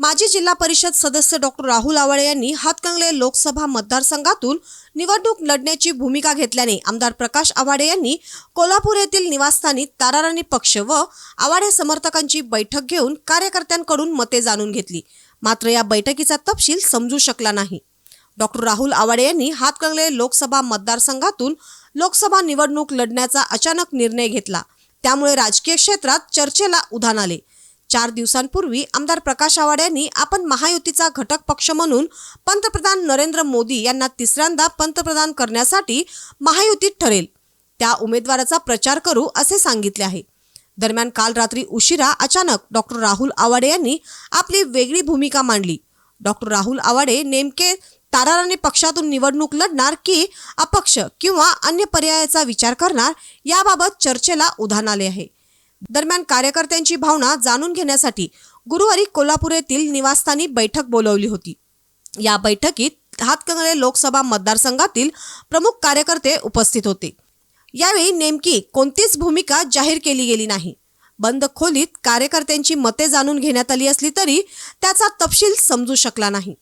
माजी जिल्हा परिषद सदस्य डॉक्टर राहुल आवाळे यांनी हातकंगले लोकसभा मतदारसंघातून निवडणूक लढण्याची भूमिका घेतल्याने आमदार प्रकाश आवाडे यांनी कोल्हापूर येथील निवासस्थानी ताराराणी पक्ष व आवाडे समर्थकांची बैठक घेऊन कार्यकर्त्यांकडून मते जाणून घेतली. मात्र या बैठकीचा तपशील समजू शकला नाही. डॉक्टर राहुल आवाडे यांनी हातकंगले लोकसभा मतदारसंघातून लोकसभा निवडणूक लढण्याचा अचानक निर्णय घेतला. त्यामुळे राजकीय क्षेत्रात चर्चेला उधाण आले. चार दिवसांपूर्वी आमदार प्रकाश आवाड यांनी आपण महायुतीचा घटक पक्ष म्हणून पंतप्रधान नरेंद्र मोदी यांना तिसऱ्यांदा पंतप्रधान करण्यासाठी महायुतीत ठरेल. त्या उमेदवाराचा प्रचार करू असे सांगितले आहे. दरम्यान काल रात्री उशिरा अचानक डॉक्टर राहुल आवाडे यांनी आपली वेगळी भूमिका मांडली. डॉक्टर राहुल आवाडे नेमके ताराराने पक्षातून निवडणूक लढणार की अपक्ष किंवा अन्य पर्यायाचा विचार करणार याबाबत चर्चेला उधाण आले आहे. दरम्यान कार्यकर्त्यांची भावना जाणून घेण्यासाठी गुरुवारी कोल्हापूर येथील निवासस्थानी बैठक बोलवली होती. या बैठकीत हातकंगळे लोकसभा मतदारसंघातील प्रमुख कार्यकर्ते उपस्थित होते. यावेळी नेमकी कोणतीच भूमिका जाहीर केली गेली नाही. बंद खोलीत कार्यकर्त्यांची मते जाणून घेण्यात आली असली तरी त्याचा तपशील समजू शकला नाही.